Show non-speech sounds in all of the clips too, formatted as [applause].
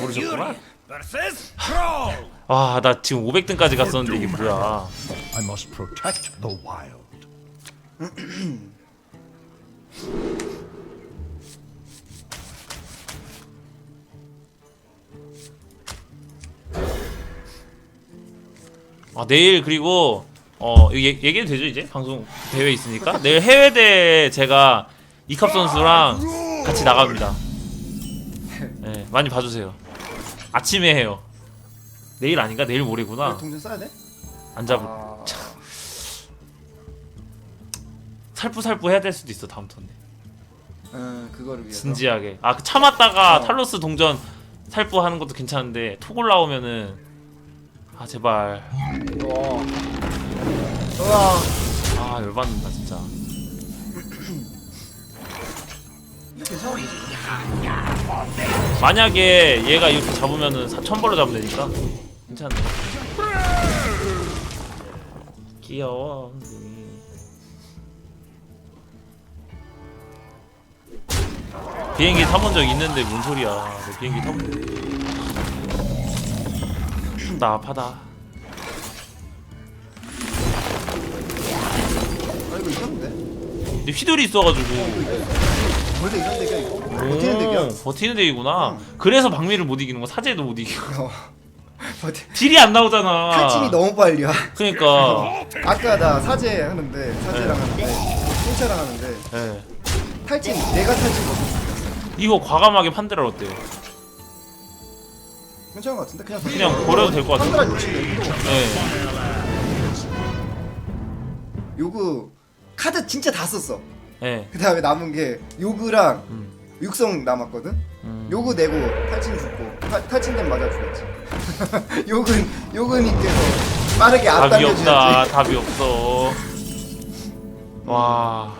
모르셨구만 versus Troll. 아나 지금 500등까지 갔었는데 이게 뭐야 I must protect the wild. 아 내일 그리고 어 이거 얘- 얘기해도 되죠 이제 방송 대회 있으니까 내일 해외대 제가 이컵 선수랑 같이 나갑니다. 네 많이 봐주세요. 아침에 해요. 내일 아닌가 내일 모레구나. 동전 써야 돼? 안 잡을 아, 살푸살푸 해야 될 수도 있어 다음 턴에. 음, 그거를 위해서. 진지하게. 아그 참았다가 어. 탈로스 동전 살푸 하는 것도 괜찮은데 톡 올라오면은 아 제발. 우와. 우와. 아 열받는다 진짜. 만약에 얘가 이렇게 잡으면은 4천벌로 잡으면 되니까. 괜찮네. 귀여워 엉덩이. 비행기 타본 적 있는데 뭔 소리야. 너 비행기 타본 답하다. 아 이거 이겼는데? 근데 휘둘이 있어가지고 원래 이런 데가 이거 버티는. 오, 버티는 덱이구나 그래서 박미를 못 이기는 거 사제도 못 이기고 어. [laughs] 버티. 딜이 안 나오잖아 탈진이 너무 빨리야. 그러니까 [laughs] 아까 나 사제 하는데 사제랑 하는데 신차랑 하는데 예. 탈진 내가 탈진 거든. 이거 과감하게 판대를 어때요? 괜찮은 것 같은데 그냥 그냥 버려도 될것 같은데. 판드라 욕심내고 네. 요구 카드 진짜 다 썼어. 네. 그 다음에 남은 게 요구랑 음. 육성 남았거든. 음. 요구 내고 탈진 죽고 탈, 탈진된 맞아 죽었지. [laughs] 요근 요근님께서 빠르게 답이 없다. 앞당겨주셨지. 답이 없어. 와.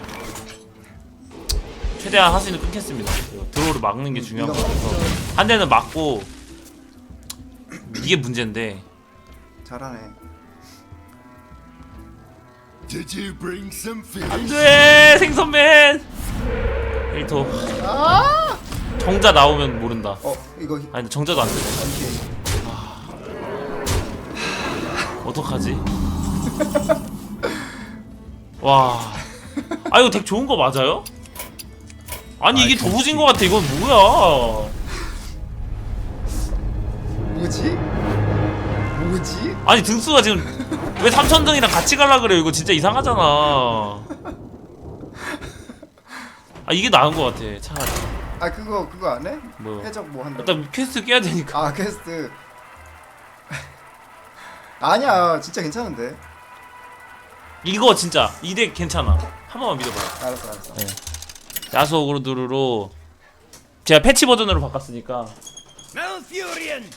최대한 하수는 끊겠습니다. 드로우를 막는 게 중요한 것 같아서 한 대는 막고 이게 문제인데 잘하네. 안돼 생선맨 1토 아! 정자 나오면 모른다. 어 이거 아니 근데 정자도 안 돼. 이렇게 어떡하지? [laughs] 와. 아 이거 덱 좋은 거 맞아요? 아니 이게 더 부진 거 같아. 이건 뭐야? 뭐지? 뭐지? 아니 등수가 지금 왜 3천등이랑 같이 갈라 그래요? 이거 진짜 이상하잖아. 아 이게 나은 거 같아. 차라리. 아 그거 그거 안 해? 뭐. 해적 뭐 한다. 일단 퀘스트 깨야 되니까. 아 퀘스트. 아니야 진짜 괜찮은데. 이거 진짜 이 덱 괜찮아. 한 번만 믿어봐요. 알았어 알았어. 네. 야수 오그루드루로 제가 패치 버전으로 바꿨으니까.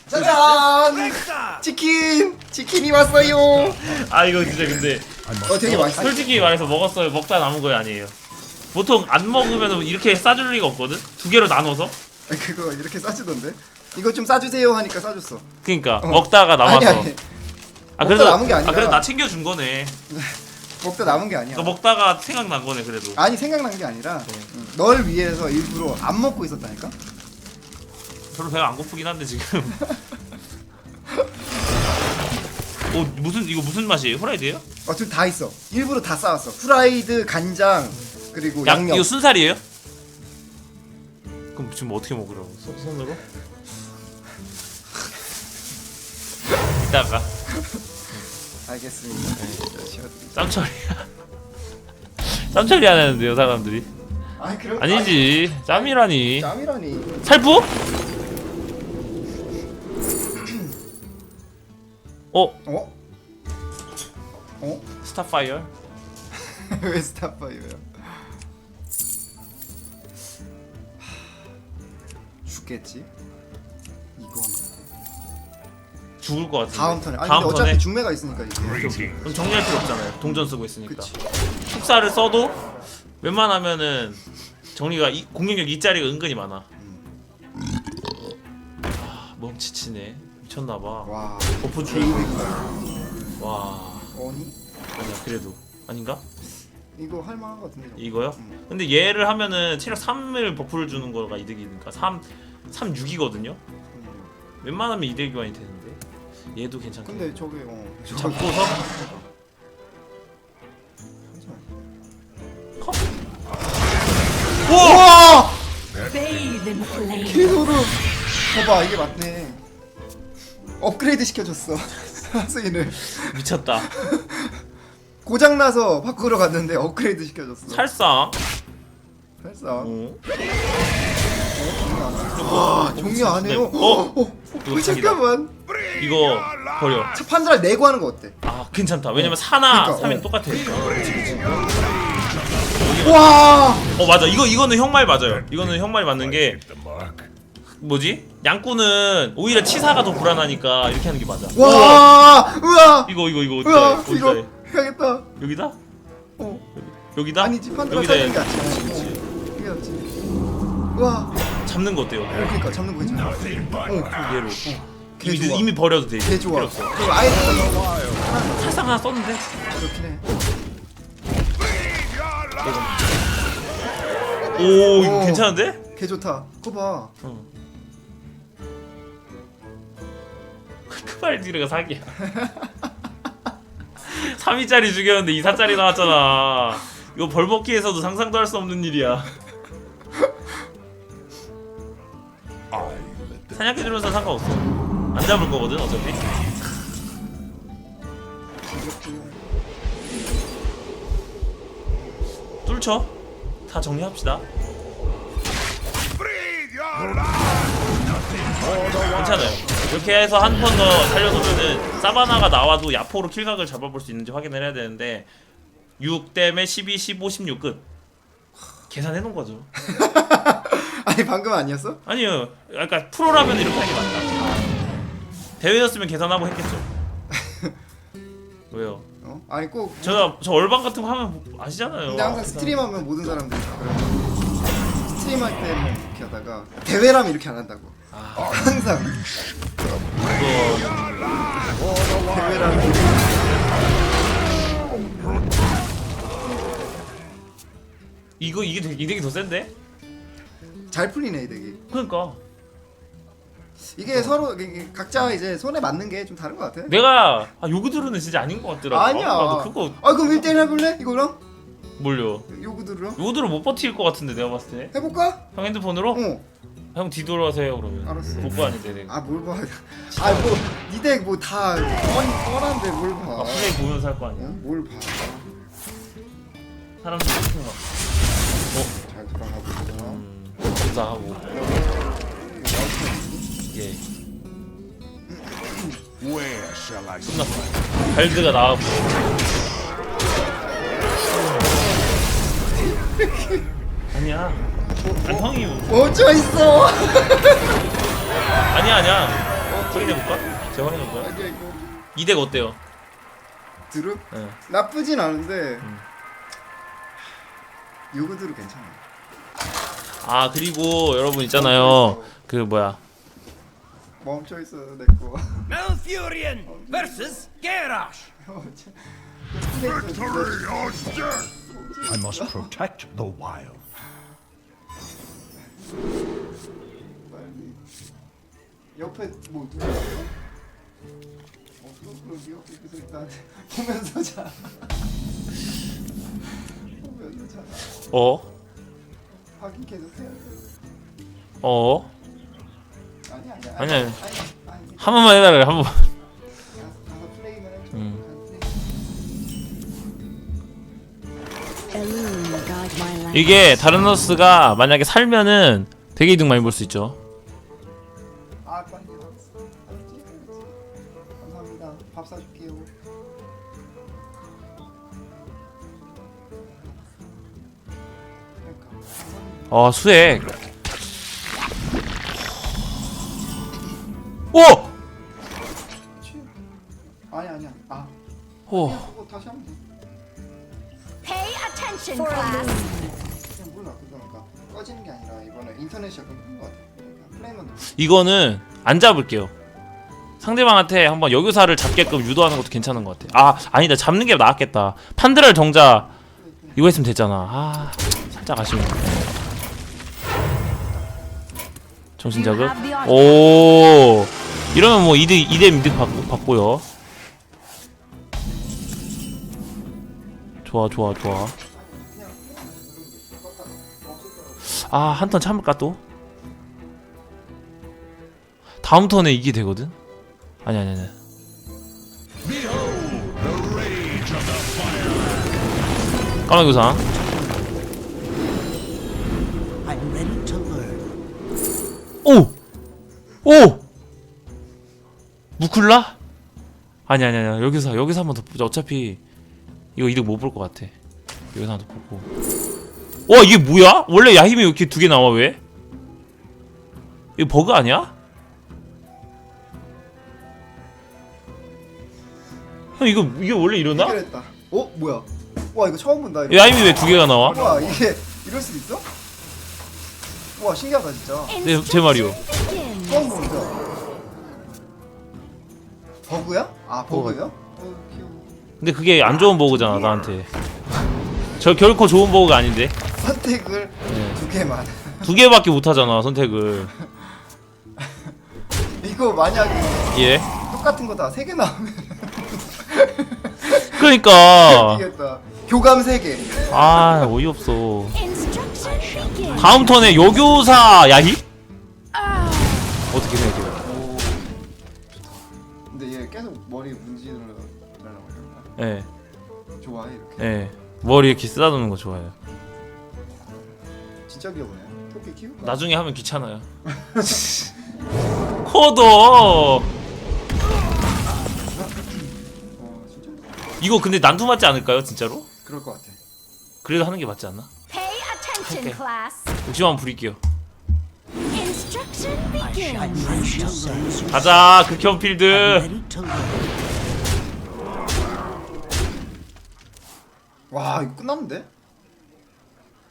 짜잔! 치킨 치킨이 왔어요. 아 이거 진짜 근데 어 되게 맛있어. 솔직히 말해서 먹었어요. 먹다 남은 거 아니에요. 보통 안 먹으면 이렇게 싸줄 리가 없거든. 두 개로 나눠서. 아, 그거 이렇게 싸주던데. 이거 좀 싸주세요 하니까 싸줬어. 그러니까 어. 먹다가 남아서. 아니 아니. 아 먹다 남은 게 아니라. 아 그래도 나 챙겨 준 거네. [laughs] 먹다 남은 게 아니야. 너 먹다가 생각난 거네 그래도. 아니 생각난 게 아니라 네. 응. 널 위해서 일부러 안 먹고 있었다니까. 별로 배가 안 고프긴 한데 지금. [laughs] 어 무슨 이거 무슨 맛이에요? 후라이드예요? 어, 지금 다 있어. 일부러 다 싸왔어. 프라이드, 간장, 그리고 약 양념. 이거 순살이에요? 그럼 지금 어떻게 먹으라고? 손, 손으로? [laughs] 이따가 알겠습니다. 짬처리야. 짬처리 안 하는데요 사람들이? 아니 그럼 아니지 짬이라니. 짬이라니. 살부? 어 어? 어? 스타파이어? [laughs] 왜 스타파이어야? 죽겠지? 이건 죽을 것 같은데. 다음 턴에. 아니 다음 근데 어차피 턴에? 중매가 있으니까 이게. 그럼 정리할 필요 없잖아요. 동전 쓰고 있으니까. 그치. 축사를 써도 웬만하면은 정리가 이, 공격력 2짜리가 은근히 많아. 아, 멈치치네. 미쳤나봐. 와. 버프 주. 제이드 와. 어니? 아니야 그래도 아닌가? 이거 할만한 것 같은데. 이거요? 음. 근데 얘를 하면은 체력 3을 버프를 주는 거가 이득이니까 3 3 6이거든요. 웬만하면 2대 교환이 되는데 얘도 괜찮고. 근데 저게 어 저게 잡고서 컷. 우와! 우와 Bathe in flame. 개소름 봐봐 이게 맞네 업그레이드 시켜줬어 [laughs] 하수인을 미쳤다. [laughs] 고장나서 바꾸러 갔는데 업그레이드 시켜줬어 살상. 살짝 어. 와 종료 안 해요? 네. 어? 어, 이거 잠깐만 이거 버려. 차 판드라 내고 하는 거 어때? 아 괜찮다. 왜냐면 4나 그러니까, 3이 어. 똑같아. 와 어 맞아. 이거 이거는 형 말 맞아요. 이거는 형말 맞는 게. 뭐지? 양꾼은 오히려 치사가 더 불안하니까 이렇게 하는 게 맞아. 와, 우와, 이거 이거 이거 우와, 어디다 해? 어디다 해? 해야겠다. 여기다? 어, 여기다? 아니지 판드라 여기다 해. 게 낫지. 그치. 이게 낫지. 우와, 잡는 거 어때요? 그러니까 잡는 거 괜찮아. 어, 얘로. 개 이미, 좋아. 이미 버려도 돼. 개 좋아. 필요 없어. 그리고 아예 다 살상 하나 썼는데? 그렇긴 해. 오 이거 오. 괜찮은데? 개 좋다. 그거 봐. 크발디르가 사기야 3위짜리 죽였는데 2사짜리 나왔잖아. 이거 벌먹기에서도 상상도 할 수 없는 일이야. 사냥해주면서 상관없어. 안 잡을 거거든 어차피. 뚫쳐. 다 정리합시다. 괜찮아요 이렇게 해서 한번더 살려두면은 사바나가 나와도 야포로 킬각을 잡아볼 수 있는지 확인을 해야 되는데 6 때문에 12, 15, 16 끝. 계산해 놓은 거죠. [laughs] 아니 방금 아니었어? 아니요. 그러니까 프로라면 이렇게 하는 게 맞다. 대회였으면 계산하고 했겠죠. [laughs] 왜요? 어? 아니 꼭. 제가 저 얼방 같은 거 하면 아시잖아요. 근데 항상 계산. 스트림하면 모든 사람들이 다 그래. 스트림할 때는 이렇게 하다가 대회라면 이렇게 안 한다고. 아. 항상 이 거 대회라면. 이거 이게 되게 이득이 더 센데? 잘 풀리네 이 덱이. 그러니까 이게 서로 이게 각자 이제 손에 맞는 게 좀 다른 것 같아. 내가 아 요구드르는 진짜 아닌 것 같더라고. 아니야. 나도 그거 아 그럼 1대1 해볼래? 이거랑? 뭘요? 요구드르랑? 요구드르 못 버틸 것 같은데 내가 봤을 때. 해볼까? 형 핸드폰으로? 어. 형 뒤돌아서요 그러면. 알았어. 복구 아닌데 내가. 아뭘 봐. 아뭐 니덱 뭐다 뻔한데 뭘 봐. 아, 플레이 보면서 할 거 아니야. 어? 뭘 봐. 사람들 같은 거. 잘 돌아가고 있구나. 음. 예. Where shall I 끝났어. 발드가 나와보. [laughs] 아니야. 아, 형이 어쩌 있어? [laughs] 아니야 아니야. 확인해 볼까? 제가 확인해 볼까요? 아니야 이거. 이덱 어때요? 드루? 예. 나쁘진 않은데 음. 요구드루 괜찮아. 아 그리고 여러분 있잖아요. 그 뭐야? 멈춰 있어 내 거. [laughs] Malfurion versus Garrosh. I must protect the wild. 빨리. 옆에 뭐 누구 있어? 없어? 그럼 네 옆에 계속 일단 [laughs] 보면서 자. 보면서 자. 어? 확인 계속 해야 돼. 어? 아니 아니 아니, 아니. 아니. 한 번만 해달래 한 번. 가서 가서 플레이만 해. 음. 이 게 다른 너스가 만약에 살면은 되게 이득 많이 볼 수 있죠. 아 빨리 알았어. 알았지? 알았지. 감사합니다. 밥 사줄게요. 그러니까 감사합니다. 어 수액. 오! 취- 아니 아니야. 아 오. 그거 다시 돼. Pay attention, class. 그냥 꺼지는 게 아니라 이번에 인터넷이 약간 큰거 같아. 플레이만 이거는 안 잡을게요. 상대방한테 한번 여교사를 잡게끔 유도하는 것도 괜찮은 것 같아. 아 아니다 잡는 게 나았겠다. 판드랄 정자 이거 했으면 됐잖아. 아 살짝 아쉬워. 정신 자극. 오. 이러면 뭐 2대 2대 미득 받고, 받고요. 좋아 좋아 좋아. 아 한 턴 참을까 또? 다음 턴에 이게 되거든. 아니 아니 아니. 까마귀 우상. Learn. 오! 오! 무클라? 아니 아니 아니 여기서 여기서 한 번 더 보자 어차피 이거 이득 못 볼 것 같아 여기서 한 번 더 보고 와 이게 뭐야? 원래 야힘이 이렇게 두 개 나와 왜? 이거 버그 아니야? 형 이거 이게 원래 이러나? 해결했다. 어 뭐야? 와 이거 처음 본다. 이거. 야힘이 왜 두 개가 나와? 와 이게 이럴 수도 있어? 와 신기하다 진짜. 네, 제 말이요. 처음 보는데. 버그야? 아 버그야? 어 귀여워. 근데 그게 안 좋은 버그잖아 나한테 저 결코 좋은 버그가 아닌데 선택을 네. 두 개만. 두 개밖에 못 하잖아 선택을 [laughs] 이거 만약에 예 똑같은 거 다 세 개 나오면 [laughs] 그러니까. 교감 세 개. 아 어이없어 Instruction begin. 다음 턴에 여교사 야희? 어떻게 생각해요? 근데 얘 계속 머리 문지르려고 예, 좋아해 이렇게. 예. 머리 이렇게 쓰다듬는 거 좋아해요. 진짜 귀여우네. 토끼 키울까? 나중에 하면 귀찮아요. [laughs] 코도 어 진짜 이거 근데 난투 맞지 않을까요, 진짜로? 그럴 것 같아. 그래도 하는 게 맞지 않나? Pay attention, Okay. class. 욕심 한번 부릴게요. Instruction begins. 가자, 극혐 필드. Ready to learn. 와 이거 끝났는데?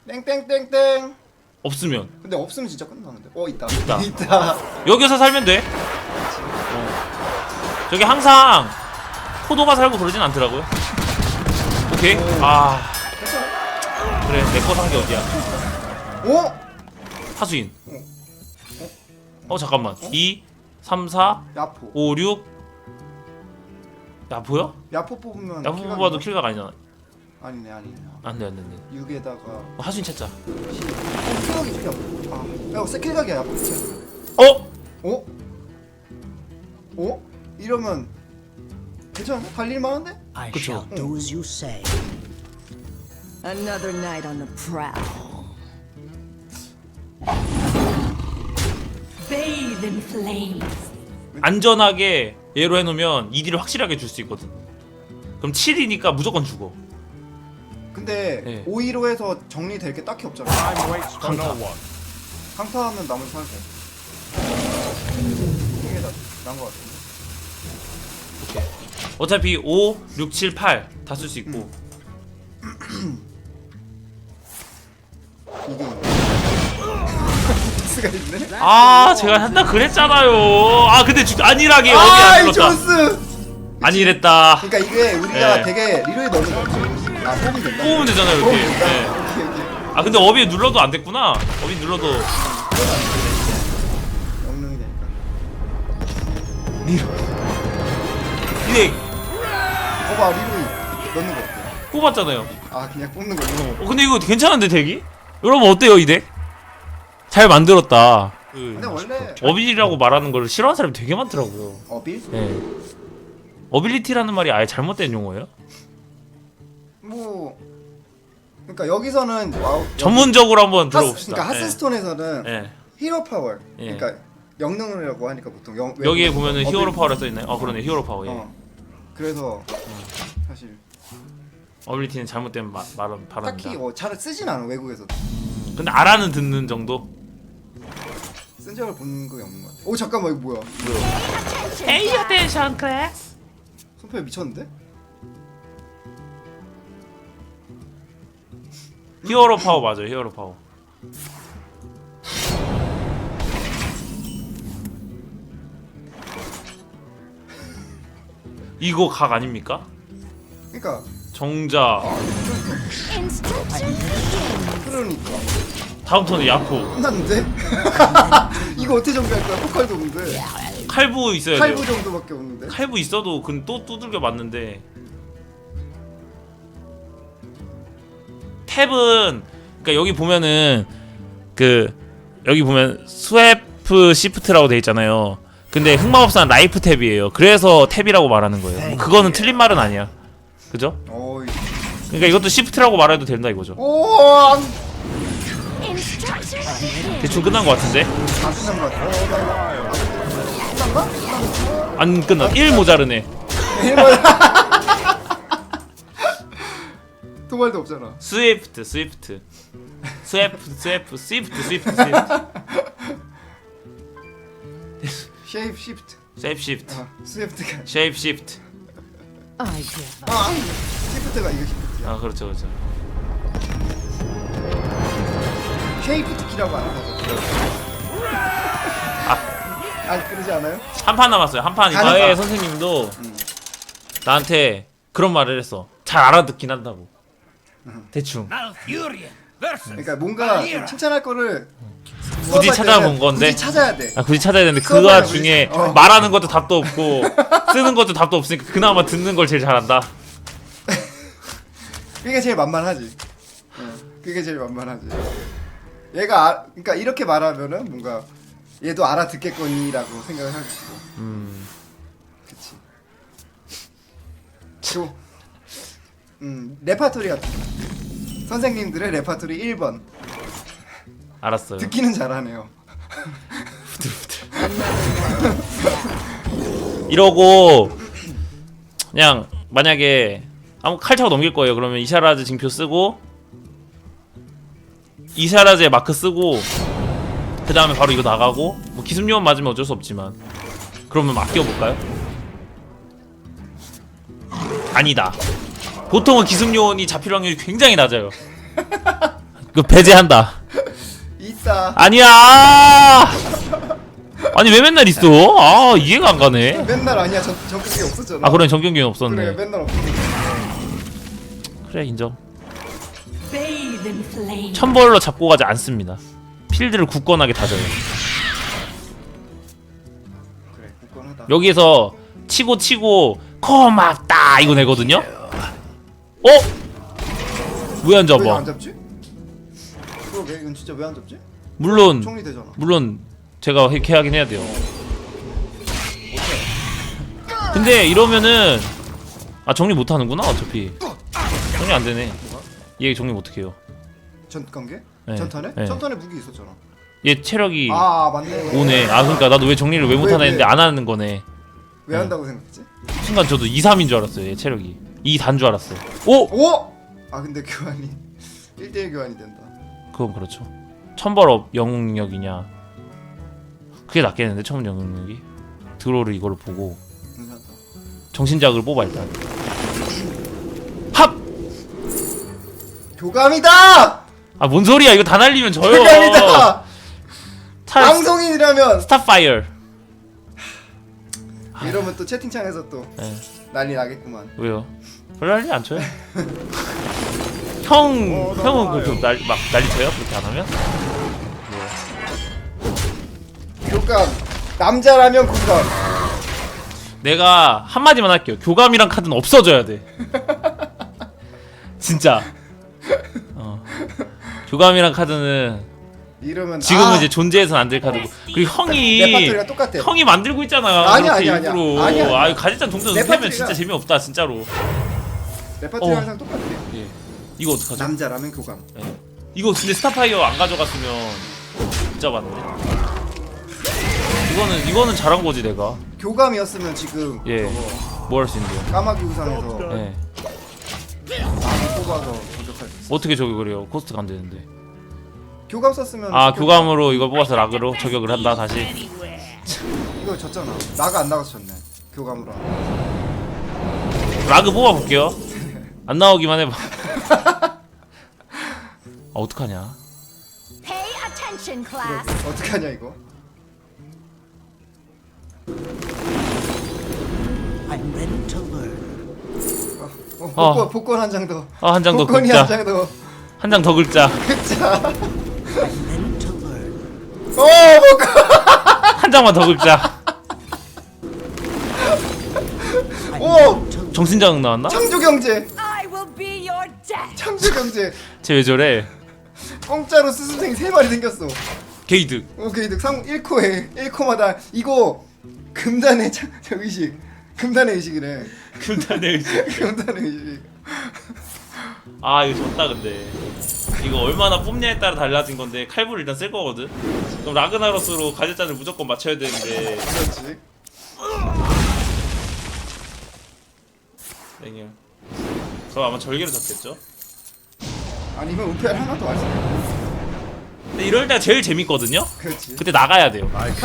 땡땡땡땡. 없으면 근데 없으면 진짜 끝나는데. 어 있다. 있다. [laughs] 있다. 여기서 살면 돼. 어. 저기 항상 코도가 살고 그러진 않더라고요. 오케이. 아 그래 내 거 산 게 어디야? 어? 하수인. 어 잠깐만. 2, 3, 4, 야포. 5, 6. 야 보여? 야포 뽑으면. 야 킬각이 뽑아도 뭐- 킬각 아니잖아. 아니네 아니네. 안돼 안돼 안돼. 6에다가 어, 하수인 찾자. 어, 킬각이 필요. 아, 야, 세 킬 각이야 야포. 어? 어? 어? 이러면 괜찮아? 달릴 만한데? I 그쵸. shall do as you say. Another night on the prowl. Bathe in flames. 안전하게 얘로 해놓으면 2D를 확실하게 줄 수 있거든. 그럼 7이니까 무조건 죽어. 근데 네. 5위로 해서 정리될 게 딱히 없잖아. Time waits for no one. 강타하면 나머지 살고. 이게 나, 난거 같은데. 오케이. 어차피 5, 6, 7, 8 다 쓸 수 있고. 이게 [laughs] 스가 있네. 아 제가 한다 그랬잖아요. 아 근데 주, 안일하게 어디 아, 안이 눌렀다. 존스. 안일했다. 그러니까 이게 우리가 네. 되게 리로에 넣는 거지. 아, 뽑으면 된다. 뽑으면 되잖아요 이렇게. 뽑으면 된다. 네. 오케이, 오케이. 아 근데 어비에 눌러도 안 됐구나. 어비 눌러도 영능이 되니까. 이게 봐봐, 리로이 넣는 거 어때? 뽑았잖아요. 아, 그냥 뽑는 거고. 어 근데 이거 괜찮은데 덱이? 여러분 어때요 이 덱? 잘 만들었다. 그 근데 원래 어빌이라고 말하는 걸 싫어하는 사람이 되게 많더라고요. 어빌? 예. 어빌리티라는 말이 아예 잘못된 용어예요? 뭐 그러니까 여기서는 와우 전문적으로 한번 하스, 들어봅시다. 그러니까 하스스톤에서는 예. 예. 히로 파워. 예. 그러니까 영능이라고 하니까 보통 영, 여기에 외국- 보면은 어빌- 히어로 파워라 써 있나요? 어 그러네 히어로 파워. 예. 어. 그래서 사실 어빌리티는 잘못된 마, 말은 발언이다. 딱히 어, 잘 쓰진 않아 외국에서도 근데 알아는 듣는 정도. 쓴 적을 본 적이 없는 것 같아. 오 잠깐만 이거 뭐야? Class. attention, class. 손톱 미쳤는데? 히어로 파워 맞아요. 히어로 파워. 이거 각 아닙니까? 그러니까 정자. 그러니까 다음 턴에 야코 끝났는데? [laughs] 이거 어떻게 정비할 거야? 포칼도 없는데. 칼부 있어야 칼부 돼요 정도밖에 없는데. 칼부 있어도 그건 또 두들겨 맞는데 탭은 그러니까 여기 보면은 그 여기 보면 스웨프 시프트라고 돼 있잖아요. 근데 흑마법사는 라이프 탭이에요. 그래서 탭이라고 말하는 거예요. 뭐 그거는 틀린 말은 아니야. 그죠? 어, 이- 그러니까 이것도 시프트라고 말해도 된다 이거죠. 오, 안. 대충 끝난 것 같은데? 안 끝난 것 같아. 안 끝나. 1 모자르네. 일본. [laughs] 도발도 없잖아. 스위프트, 스위프트. 스웨프, 스웨프, 스위프트, 스위프트, 스위프트. 쉐이프 시프트. 쉐이프 시프트. 아, 스위프트가. 쉐이프 시프트. I give up. 아, 시프트가 이거 시프트야. 아, 그렇죠, 그렇죠. 쉐이프트 키라고 하는 거죠. 아, 그러지 않아요? 한 판 남았어요. 한 판. 이과의 판. 선생님도 나한테 그런 말을 했어. 잘 알아듣긴 한다고. 대충. 그러니까 뭔가. 칭찬할 거를 굳이 찾아본 건데. 굳이 찾아야 돼. 아, 굳이 찾아야 되는데 그 와중에 우리. 어. 말하는 것도 답도 없고 쓰는 것도 답도 없으니까 그나마 듣는 걸 제일 잘한다. [laughs] 그게 제일 만만하지. 어, 그게 제일 만만하지. 얘가 아, 그러니까 이렇게 말하면은 뭔가 얘도 알아듣겠거니라고 생각을 하고. 음. 그치. 또, 음 레파토리 같은 거. 선생님들의 레파토리 1번 알았어요. 듣기는 잘하네요. [laughs] 이러고 그냥 만약에 아무 칼차고 넘길 거예요. 그러면 이샤라즈 징표 쓰고 이샤라즈의 마크 쓰고 그 다음에 바로 이거 나가고 뭐 기습요원 맞으면 어쩔 수 없지만 그러면 아껴 볼까요? 아니다. 보통은 기습요원이 잡힐 확률이 굉장히 낮아요. [laughs] 그 배제한다. 있다. 아니야. 아니 왜 맨날 있어? 아 이해가 안 가네. 맨날 아니야. 전 전국에 없었잖아. 아 그런 그래 없었네. 맨날 없었어. 그래 인정. Bathe in flame. 천벌로 잡고 가지 않습니다. 필드를 굳건하게 다져요. 그래 굳건하다. 여기에서 치고 치고 고맙다 이거 내거든요. 어? 왜안왜안 잡아? 잡지? 그러게 이건 진짜 왜 안 잡지? 물론 총리 되잖아. 물론 제가 해- 계약은 해야 돼요. 근데 이러면은 아 정리 못 하는구나 어차피 정리 안 되네. 얘 정리 못 해요. 전 관계? 네. 전탄에? 네. 전탄에 무기 있었잖아. 얘 체력이 아 맞네. 오네. 아 그러니까 나도 왜 정리를 왜 못하나 왜, 했는데 왜? 안 하는 거네. 왜 한다고 생각했지? 순간 저도 2, 3인 줄 알았어요. 얘 체력이 2단줄 알았어요. 오! 오! 아 근데 교환이 [laughs] 1대1 교환이 된다. 그건 그렇죠. 천벌업 영웅력이냐? 그게 낫겠는데 처음 영웅력이 드로를 이걸로 보고 괜찮다. 정신작을 뽑아 일단. 합! 교감이다! 아 뭔 소리야? 이거 다 날리면 져요. 교감이다! 차라리 방송인이라면 스타파이어. 이러면 또 채팅창에서 또 네. 난리 나겠구만. 왜요? 별 난리 안 쳐요? 형 형은 그렇게 날, 막 난리 쳐요? 그렇게 안 하면? 교감 남자라면 교감. 내가 한마디만 할게요. 교감이란 카드는 없어져야 돼. 진짜. 어. 교감이란 카드는 이러면 지금은 아, 이제 존재해서는 안 될 카드고 그리고 형이 똑같아. 형이 만들고 있잖아요. 아니야, 그렇게 아니야, 아니야. 일부러. 아니야. 아유 가지짠 동전 레파토리가- 진짜 재미없다 진짜로. 레파토리 어. 항상 똑같아. 예. 이거 어떡하죠? 남자 라면 교감. 예. 이거 근데 스타파이어 안 가져갔으면 진짜 맞네. 이거는 이거는 잘한 거지 내가. 교감이었으면 지금 예. 뭐 할 수 있는데요? 까마귀 우상에서 예. 많이 뽑아서 도적할 수 있어. 어떻게 저기 그래요? 코스트가 안 되는데. 교감 썼으면 아 저격- 교감으로 이걸 뽑아서 락으로 저격을 한다 다시. [laughs] 이거 졌잖아. 나가 안 나가서 졌네. 교감으로. 라그 뽑아볼게요. 안 나오기만 해봐. [laughs] 아 어떡하냐? Pay attention, class. 어떻게 하냐 이거? I'm ready to learn. 어, 어. 복권 복권 한 장 더. 아 한 장더 복권이 긁자. 한 장 더. 한 장 더 긁자. 긁자. I'm ready to learn. 어 뭔가 한 장만 더 긁자. I'm 오! ready to learn. 정신장 나왔나? 창조 경제 창조 경제 쟤왜 저래? 공짜로 스승생이 세 마리 생겼어. 게이득. 오케이 득상 1코에 1코마다 이거 금단의 차, 저 의식 금단의 의식이래. 금단의 의지. [laughs] 금단의 의식. 아 이거 졌다 근데. 이거 얼마나 뽑냐에 따라 달라진 건데 칼부를 일단 쓸 거거든. 그럼 라그나로스로 가제짠을 무조건 맞춰야 되는데. 그렇지. 땡이요. 저 아마 절개로 잡겠죠? 아니면 은폐를 하나 더 왔어. 근데 이럴 때가 제일 재밌거든요? 그렇지. 그때 나가야 돼요. See.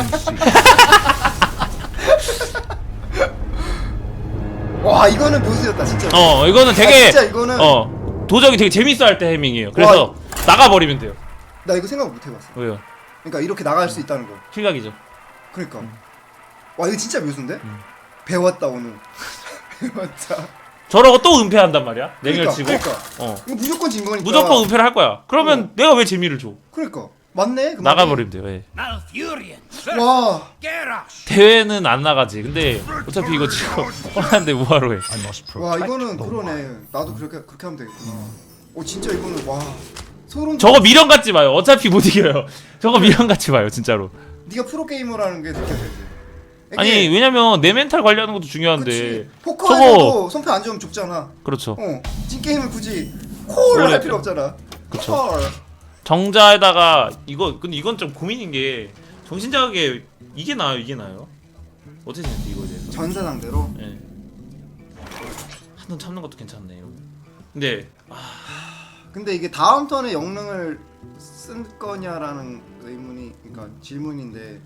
[laughs] 와 이거는 묘수였다 진짜. 어 이거는 되게 아, 진짜 이거는- 어 도적이 되게 재밌어 할 때 해밍이에요. 그래서 나가 버리면 돼요. 나 이거 생각 못 해봤어. 왜요? 그러니까 이렇게 나갈 수 있다는 거. 필각이죠. 그러니까. 와 이거 진짜 묘수인데? 배웠다 오늘. [laughs] 배웠다. 저러고 또 은폐한단 말이야. 냉혈 그러니까, 치고. 그러니까. 어. 이거 무조건 진 거니까. 무조건 은폐를 할 거야. 그러면 내가 왜 재미를 줘? 그러니까 맞네. 그. 나가버리면 돼요. 예. Malfurion 와. 대회는 안 나가지. 근데 어차피 이거 지금 [laughs] 뻔한데 뭐하러 해. 와 이거는 그러네. 나도 그렇게 그렇게 하면 되겠구나. 오 진짜 이거는 와 소름. 저거 미련 갖지 마요. 어차피 못 이겨요. 저거 미련 갖지 마요. 진짜로. 네가 프로 게이머라는 게. 이게- 아니 왜냐면 내 멘탈 관리하는 것도 중요한데. 그치. 포커에서도 손패 안 좋으면 죽잖아. 그렇죠. 어. 진 게임을 굳이 콜을 할. 필요 없잖아. 그쵸. 콜. 정자에다가 이거 근데 이건 좀 고민인 게 정신 자극에 이게 나요. 이게 나요. 어떻게 생각해 이거에 대해서? 전사 상대로. 예. 한번 참는 것도 괜찮네. 이거. 근데 근데 이게 다음 턴에 영능을 쓸 거냐라는 의문이 그러니까 질문인데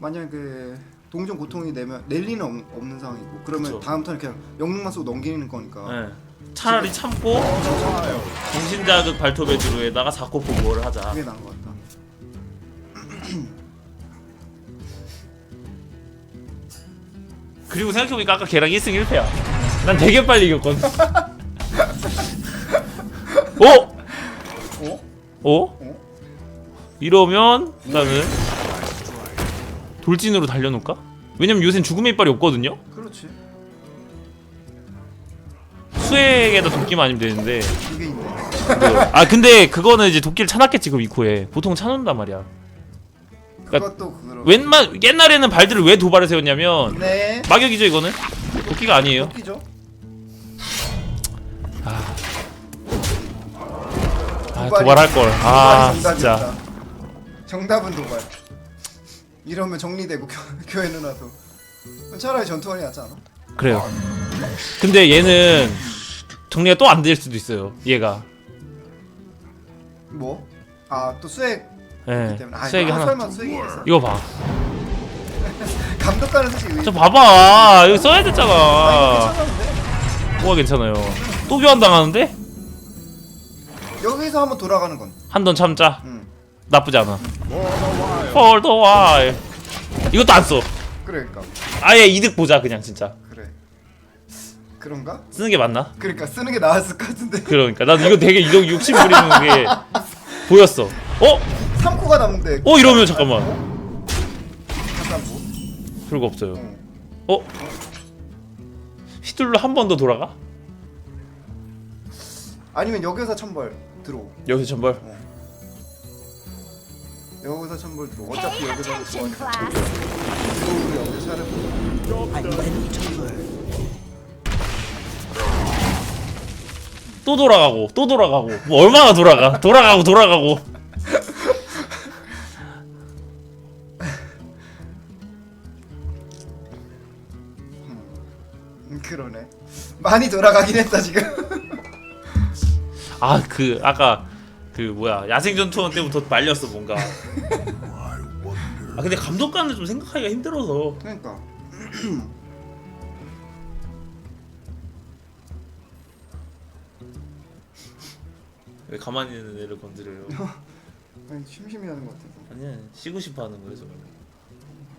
만약 그 동전 고통이 내면 낼 리는 없, 없는 상황이고 그러면 그쵸. 다음 턴에 그냥 영능만 쓰고 넘기는 거니까 예. 차라리 참고 정신자극 발토베드로에다가 자코 보고를 하자. 그게 나은 것 같다. [clears throat] 그리고 생각해보니까 아까 걔랑 1승 1패야. 난 되게 빨리 이겼거든. [laughs] 어? 어? 어? 이러면 나는 돌진으로 달려놓을까? 왜냐면 요새는 죽음의 이빨이 없거든요? 그렇지. 수액에다 도끼만 아니면 되는데 이게 있네. 아 근데 그거는 이제 도끼를 차놨겠지 그 이코에 보통 차놓는단 말이야 그러니까 그것도 그런. 웬만 옛날에는 발들을 왜 도발을 세웠냐면 네. 막역이죠 이거는 도끼가 아니에요 웃기죠? 아 도발할걸 아 도발이 진짜. 정답은 도발. 이러면 정리되고 교, [laughs] 교회 누나도 차라리 전투원이 낫지 않아? 그래요 근데 얘는 정리가 또 안 될 수도 있어요 얘가 뭐? 아 또 수액 예 때문에. 아, 수액이 이거 하나 설마 수액이 있어? 이거 봐 [laughs] 감독관은 솔직히 의- 저 봐봐 이거 써야 아, 이거 됐잖아 괜찮았는데? 뭐가 괜찮아요 또 교환 당하는데 여기서 한번 돌아가는 건. 한던 참자 응. 나쁘지 않아 For the while 이것도 안써 그러니까. 아예 이득 보자 그냥 진짜 그래. 그런가? 쓰는 게 맞나? 그러니까 쓰는 게 나았을 것 같은데. 그러니까 나도 이거 되게 이거 욕심 부리는 게 보였어 어? 3코가 남는데. 어 이러면 잠깐만 잠깐 뭐? 별거 없어요 응. 어? 휘둘러 한 번 더 돌아가? 아니면 여기서 천벌 들어. 여기서 전벌 여기서 천벌 들어. 어차피 Pay 여기서 attention, 좋아하니까. class. 여기 to learn. 또 돌아가고 또 돌아가고 뭐 얼마나 돌아가 돌아가고 돌아가고 음, 그러네. 많이 돌아가긴 했다 지금. 아 그 아까 그 뭐야 야생전투원 때부터 말렸어 뭔가 [laughs] 아 근데 감독관은 좀 생각하기가 힘들어서 그러니까. [clears throat] 왜 가만히 있는 애를 건드려요 [laughs] 아니, 심심해하는 것 같아서. 아니야 쉬고 싶어 하는 거예요 저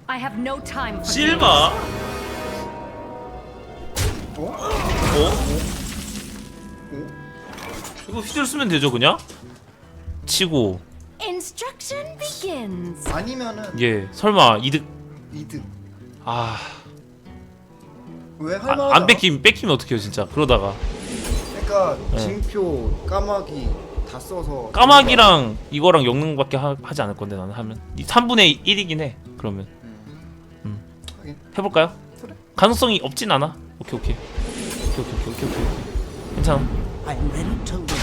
I have no time for 실바 어? 어? 이거 휘둘 쓰면 되죠 그냥? 치고 Instruction begins. 아니면은 예 설마 이득 이득. 아, 왜 아. 안 뺏기면 뺏기면 어떡해요 진짜 그러다가 그러니까 네. 징표, 까마귀 다 써서 까마귀랑 이거랑 영능밖에 하, 하지 않을 건데 나는 하면 이 3분의 1이긴 해 그러면 음. 하긴. 해볼까요? 그래. 가능성이 없진 않아 오케이 오케이 오케이 오케이 오케이 오케이, 오케이. 괜찮아 I'm ready to.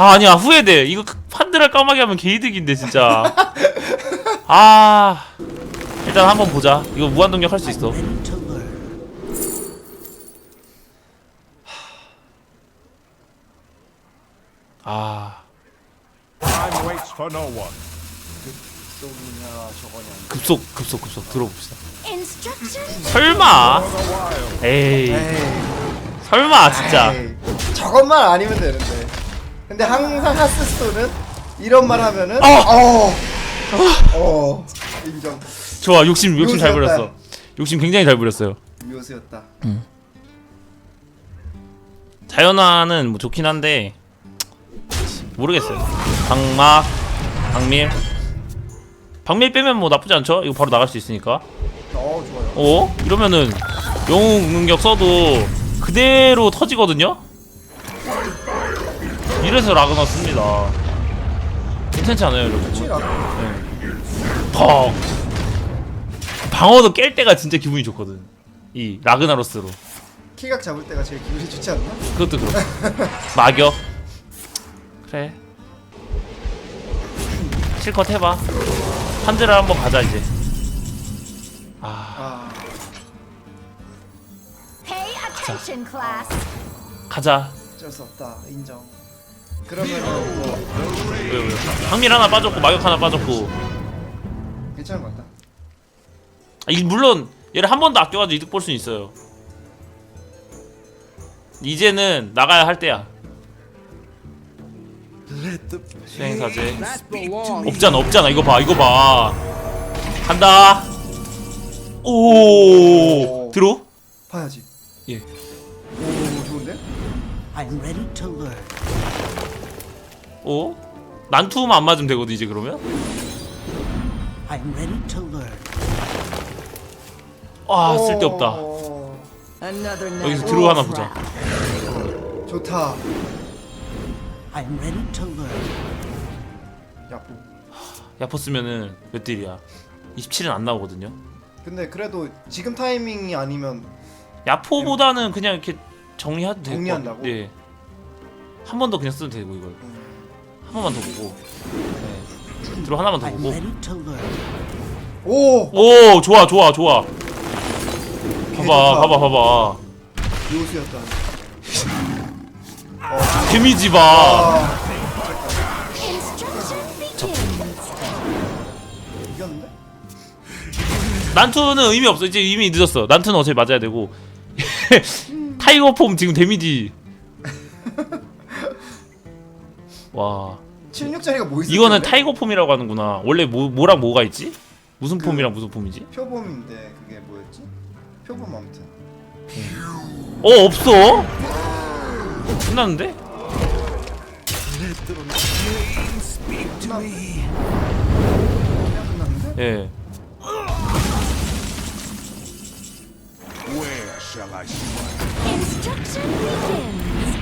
아 아니야 후회돼. 이거 그 판드랄 까마귀 하면 개이득인데 진짜. [laughs] 아. 일단 한번 보자. 이거 무한동력 할 수 있어. 아. 급속 급속 급속 들어봅시다. 설마? 에이. 에이. 설마 진짜. 에이, 저것만 아니면 되는데. 근데 항상 하스스톤은 이런 말 하면은 어. 어. 인정. 좋아 욕심 욕심 잘. 부렸어 욕심 굉장히 잘 부렸어요 묘수였다. 자연화는 뭐 좋긴 한데 모르겠어요 방막 박밀 박밀 빼면 뭐 나쁘지 않죠? 이거 바로 나갈 수 있으니까 어 좋아요. 어? 이러면은 영웅 능력 써도 그대로 터지거든요? 이래서 라그나 씁니다 괜찮지 않아요 여러분? 치라. 펑 방어도 깰 때가 진짜 기분이 좋거든 이 라그나로스로 키각 잡을 때가 제일 기분이 좋지 않나? 그것도 그렇고 [laughs] 마격 그래 실컷 해봐 한드를 한번 가자 이제 아 아. Pay attention, class. 가자 어쩔 수 없다. 인정. 그러면은 뭐 왜요 왜요 박밀 하나 빠졌고 마격 하나 빠졌고 괜찮은 것 같다. 아, 이 물론 얘를 한번더 아껴가지고 이득 볼 수는 있어요 이제는 나가야 할 때야 수행사제 없잖아 없잖아 이거 봐 이거 봐 간다 오 들어? 봐야지. 예 오 좋은데? I'm ready to learn. 오? 난투만 안 맞으면 되거든 이제 그러면? I'm ready to learn. 아 쓸데없다 Another 여기서 night. 들어 하나 보자 좋다. I'm ready to learn. 야포. 야포 쓰면은 몇 딜이야 27은 안 나오거든요 근데 그래도 지금 타이밍이 아니면 야포보다는 그냥 이렇게 정리해도 되고 정리한다고? 예. 한 번 더 그냥 써도 되고 이걸 한 번만 더 보고 네. 들어 하나만 더 보고. 오 오 좋아 좋아 좋아 봐봐. 봐봐 봐봐 묘수였다. 데미지 봐아 Instruction begins. 이겼는데? 난투는 의미 없어 이제 이미 늦었어 난투는 어차피 맞아야 되고 [laughs] 타이거 폼 지금 데미지 와 76짜리가 뭐 있어? 이거는 타이거 폼이라고 하는구나 원래 뭐, 뭐랑 뭐가 있지? 무슨 폼이랑 무슨 폼이지? 표범인데 그게 뭐였지? 표범 아무튼. 어 없어? 끝났는데? 그냥 끝났는데? 예 Where shall I? Instruction begins.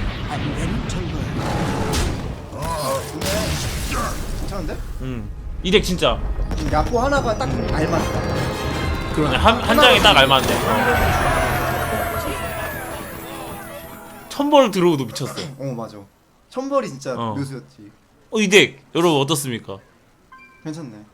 괜찮은데? 음. 이덱 진짜 음, 야포 하나가 딱 알맞다. 그러네 한, 한 장에 딱 알맞네 천벌 들어오도 미쳤어 어 맞아. 천벌이 진짜 어. 묘수였지. 어 이 덱 여러분 어떻습니까? 괜찮네.